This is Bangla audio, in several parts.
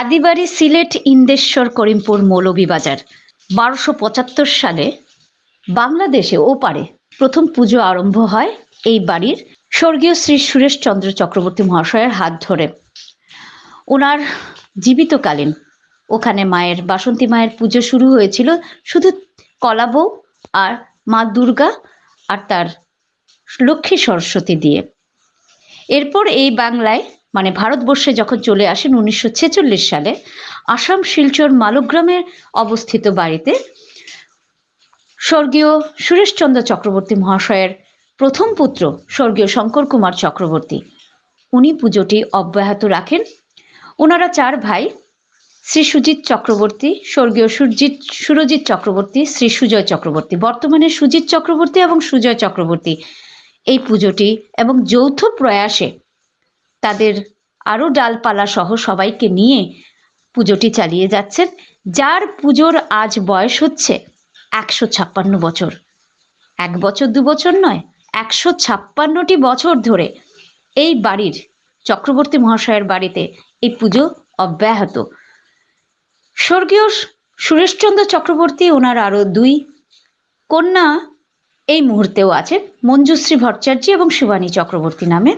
আদিবাড়ি সিলেট ইন্দেশ্বর করিমপুর মৌলভীবাজার বারোশো পঁচাত্তর সালে বাংলাদেশে ও পারে প্রথম পুজো আরম্ভ হয় এই বাড়ির স্বর্গীয় শ্রী সুরেশচন্দ্র চক্রবর্তী মহাশয়ের হাত ধরে। ওনার জীবিতকালীন ওখানে মায়ের, বাসন্তী মায়ের পুজো শুরু হয়েছিল শুধু কলাবউ আর মা দুর্গা আর তার লক্ষ্মী সরস্বতী দিয়ে। এরপর এই বাংলায় মানে ভারতবর্ষে যখন চলে আসেন উনিশশো ছেচল্লিশ সালে, আসাম শিলচর মালগ্রামে অবস্থিত বাড়িতে স্বর্গীয় সুরেশচন্দ্র চক্রবর্তী মহাশয়ের প্রথম পুত্র স্বর্গীয় শঙ্কর কুমার চক্রবর্তী। উনি পুজোটি অব্যাহত রাখেন। ওনারা চার ভাই, শ্রী সুজিত চক্রবর্তী, স্বর্গীয় সুরজিৎ সুরজিৎ চক্রবর্তী, শ্রী সুজয় চক্রবর্তী। বর্তমানে সুজিত চক্রবর্তী এবং সুজয় চক্রবর্তী এই পুজোটি এবং যৌথ প্রয়াসে তাদের আরও ডালপালা সহ সবাইকে নিয়ে পুজোটি চালিয়ে যাচ্ছেন, যার পুজোর আজ বয়স হচ্ছে একশো ছাপ্পান্ন বছর। এক বছর, দু বছর নয়, একশো ছাপ্পান্নটি বছর ধরে এই বাড়ির চক্রবর্তী মহাশয়ের বাড়িতে এই পুজো অব্যাহত। স্বর্গীয় সুরেশচন্দ্র চক্রবর্তী ওনার আরও দুই কন্যা এই মুহূর্তেও আছেন, মঞ্জুশ্রী ভট্টাচার্য এবং শিবানী চক্রবর্তী নামে।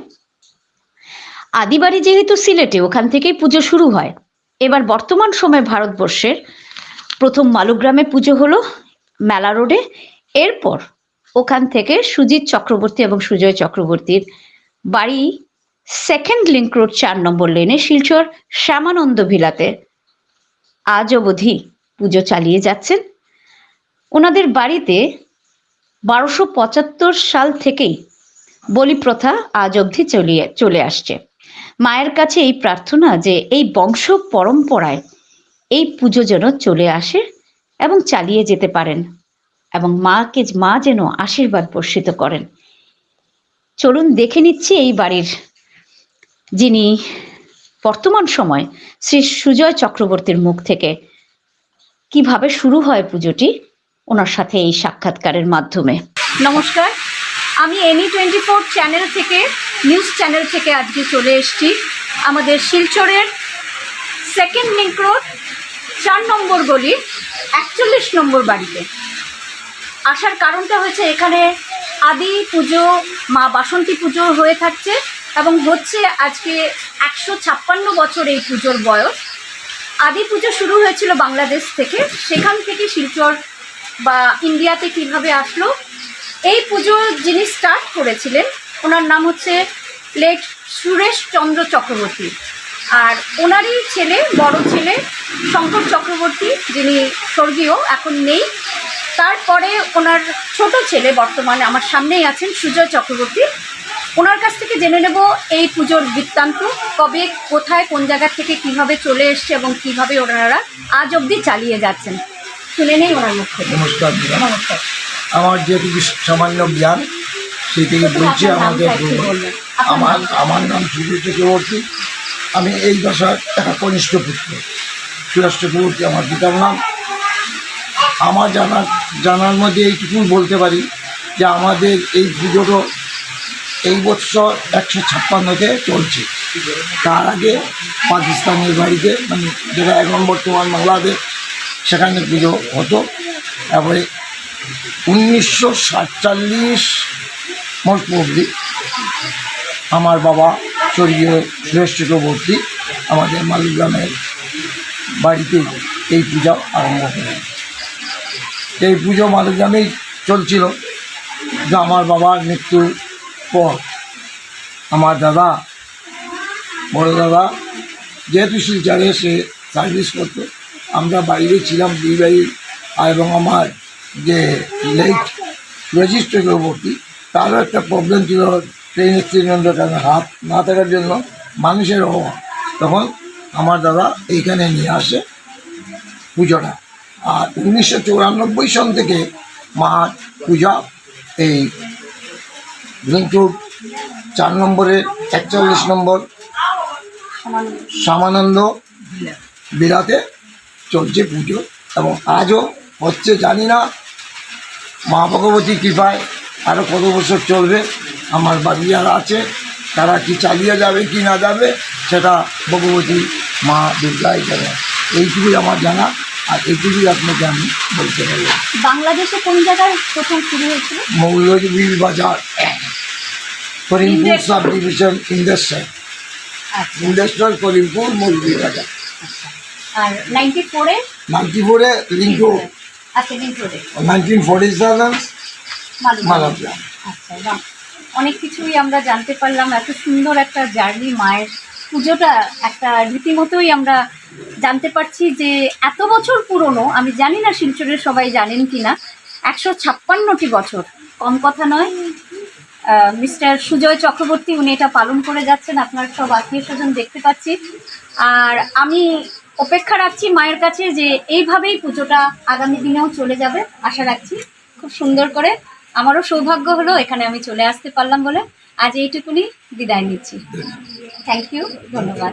আদিবাড়ি যেহেতু সিলেটে, ওখান থেকেই পুজো শুরু হয়। এবার বর্তমান সময়ে ভারতবর্ষের প্রথম মালুগ্রামে পুজো হলো মেলা রোডে। এরপর ওখান থেকে সুজিত চক্রবর্তী এবং সুজয় চক্রবর্তীর বাড়ি সেকেন্ড লিঙ্ক রোড চার নম্বর লেনে শিলচর শ্যামানন্দ ভিলাতে আজ অবধি পুজো চালিয়ে যাচ্ছেন। ওনাদের বাড়িতে বারোশো পঁচাত্তর সাল থেকেই বলি প্রথা আজ অবধি চলিয়ে, চলে আসছে। মায়ের কাছে এই প্রার্থনা যে এই বংশ পরম্পরায় এই পুজো যেন চলে আসে এবং চালিয়ে যেতে পারেন এবং মাকে, মা যেন আশীর্বাদ বর্ষিত করেন। চলুন দেখে নিচ্ছি এই বাড়ির যিনি বর্তমান সময় শ্রী সুজয় চক্রবর্তীর মুখ থেকে কীভাবে শুরু হয় পুজোটি, ওনার সাথে এই সাক্ষাৎকারের মাধ্যমে। নমস্কার, আমি এনি টোয়েন্টি ফোর চ্যানেল থেকে নিউজ চ্যানেল থেকে আজকে চলে এসছি। আমাদের শিলচরের সেকেন্ড লিঙ্ক রোড চার নম্বর গলি, একচল্লিশ নম্বর বাড়িতে। আসার কারণটা হচ্ছে এখানে আদি পুজো, মা বাসন্তী পুজো হয়ে থাকছে এবং হচ্ছে আজকে একশো ছাপ্পান্ন বছর এই পুজোর বয়স। আদি পুজো শুরু হয়েছিল বাংলাদেশ থেকে। সেখান থেকে শিলচর বা ইন্ডিয়াতে কীভাবে আসলো? এই পুজোর যিনি স্টার্ট করেছিলেন ওনার নাম হচ্ছে লেট সুরেশ চন্দ্র চক্রবর্তী। আর ওনারই ছেলে বড় ছেলে শঙ্কর চক্রবর্তী যিনি স্বর্গীয় এখন নেই। তারপরে ওনার ছোট ছেলে বর্তমানে আমার সামনেই আছেন সুজয় চক্রবর্তী। ওনার কাছ থেকে জেনে নেব এই পুজোর বৃত্তান্ত কবে কোথায় কোন জায়গা থেকে কীভাবে চলে এসছে এবং কীভাবে ওনারা আজ অবধি চালিয়ে যাচ্ছেন। শুনে নেই ওনার মুখ থেকে। নমস্কার। নমস্কার। আমার যেটুকু সামান্য জ্ঞান সেই থেকে বলছি আমাদের আমার আমার নাম সুধীর চক্রবর্তী আমি এই দশার একটা কনিষ্ঠ পুত্র। সুরেশ চক্রবর্তী আমার পিতার নাম। আমার জানার জানার মধ্যে এইটুকুই বলতে পারি যে আমাদের এই পুজোটা এই বছর একশো ছাপ্পান্নতে চলছে। তার আগে পাকিস্তানের বাড়িতে মানে যেটা এখন বর্তমান বাংলাদেশ সেখানে পুজো হতো। তারপরে উনিশশো সাতচল্লিশ মোট অবধি আমার বাবা স্বর্গীয় সুরেশ চক্রবর্তী আমাদের মালিগ্রামের বাড়িতে এই পূজা আরম্ভ করেন। এই পুজো মালিগ্রামেই চলছিল। যে আমার বাবার মৃত্যুর পর আমার দাদা, বড় দাদা যেহেতু শিলচারে সে সার্ভিস করতো, আমরা বাইরে ছিলাম দুই বাড়ি এবং আমার যে লেট রেজিস্টার চক্রবর্তী তারও একটা প্রবলেম ছিল ট্রেন অ্যাক্সিডেন্টের কারণে হাত না থাকার জন্য মানুষের অভাব। তখন আমার দাদা এইখানে নিয়ে আসে পুজোটা। আর উনিশশো চৌরানব্বই সন থেকে মা পূজা এই লিঙ্কুর চার নম্বরের একচল্লিশ নম্বর সামানন্দ বিরাতে চলছে পুজো। এবং আজও হচ্ছে, জানি না মা ভগবতী কৃপায় আরও কত বছর চলবে? আমার বাড়ি যারা আছে। তারা কি চালিয়ে যাবে কি না যাবে সেটা ভগবতী মা দুর্গাই জানে এইটুকুই আমার জানা আর এইটুকুই আপনাকে আমি বলতে পারি বাংলাদেশে কোন জায়গায় প্রথম শুরু হয়েছিল? Moulvibazar Karimpur sub division industrial আচ্ছা। Industrial Karimpur Moulvibazar. আর নাইনটি ফোরে? নাইনটি ফোরে লিঙ্কু। আচ্ছা নাইনটিন ফোর্টি সেভেন। আচ্ছা বাহ। অনেক কিছুই আমরা জানতে পারলাম এত সুন্দর একটা জার্নি মায়ের পুজোটা একটা রীতিমতোই আমরা জানতে পারছি যে এত বছর পুরনো আমি জানি না শিলচরের সবাই জানেন কি না একশো ছাপ্পান্নটি বছর। কম কথা নয়। মিস্টার সুজয় চক্রবর্তী উনি এটা পালন করে যাচ্ছেন আপনার সব আত্মীয় স্বজন দেখতে পাচ্ছি। আর আমি অপেক্ষা রাখছি মায়ের কাছে যে এইভাবেই পুজোটা আগামী দিনেও চলে যাবে আশা রাখছি। খুব সুন্দর করে আমারও সৌভাগ্য হলো এখানে আমি চলে আসতে পারলাম বলে। আজ এইটুকুনি বিদায় নিচ্ছি। থ্যাংক ইউ ধন্যবাদ।